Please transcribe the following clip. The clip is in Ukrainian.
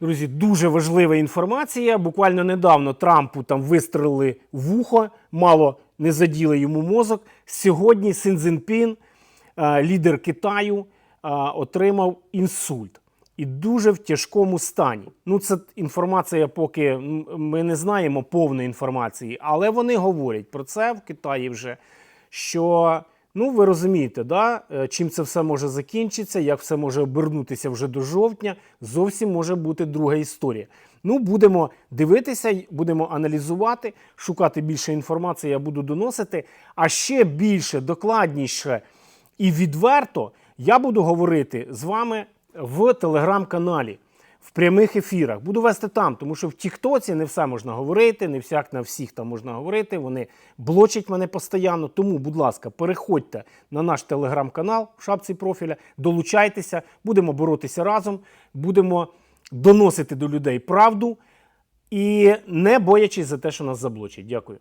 Друзі, дуже важлива інформація. Буквально недавно Трампу там вистрелили вухо, мало не заділи йому мозок. Сьогодні Син Цзіньпін, е, лідер Китаю, е, отримав інсульт і дуже в тяжкому стані. Ну, це інформація, поки ми не знаємо повної інформації, але вони говорять про це в Китаї вже. Що ну ви розумієте, да, е, чим це все може закінчитися, як все може обернутися вже до жовтня. Зовсім може бути друга історія. Ну, будемо дивитися, будемо аналізувати, шукати більше інформації, я буду доносити. А ще більше, докладніше і відверто я буду говорити з вами в телеграм-каналі. В прямих ефірах буду вести там, тому що в Тіктоці не все можна говорити, не всяк на всіх там можна говорити. Вони блочать мене постійно. Тому, будь ласка, переходьте на наш телеграм-канал в шапці профіля, долучайтеся, будемо боротися разом, будемо доносити до людей правду і не боячись за те, що нас заблочать. Дякую.